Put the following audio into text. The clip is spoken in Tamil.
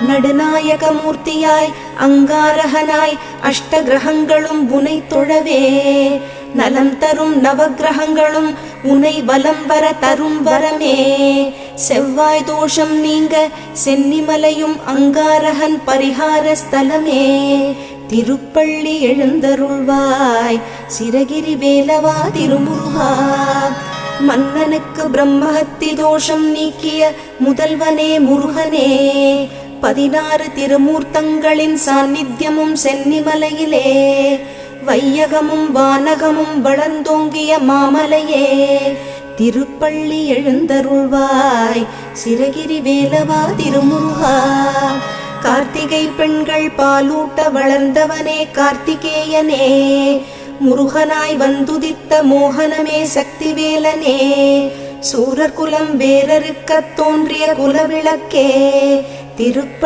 நடுநாயக மூர்த்தியாய் அங்காரகனாய் அஷ்ட கிரகங்களும் உனை தொழவே. நலம் தரும் நவகிரகங்களும் உனை வலம் வர தரும் வரமே. செவ்வாய் தோஷம் நீங்க சென்னிமலையும் அங்காரகன் பரிகார ஸ்தலமே. திருப்பள்ளி எழுந்தருள்வாய் சிறகிரி வேலவா திருமுருகா. மன்னனுக்கு பிரம்மஹத்தி தோஷம் நீக்கிய முதல்வனே முருகனே. பதினாறு திருமூர்த்தங்களின் சாநித்தியமும் சென்னிமலையிலே வையகமும் வானகமும் வளர்ந்தோங்கிய மாமலையே. திருப்பள்ளி எழுந்தருள்வாய் சிறகிரி வேலவா திருமுருகா. கார்த்திகை பெண்கள் பாலூட்ட வளர்ந்தவனே கார்த்திகேயனே. முருகனாய் வந்துதித்த மோகனமே சக்திவேலனே. சூரர் குலம் வேறறுக்கத் தோன்றிய குலவிளக்கே. திருப்ப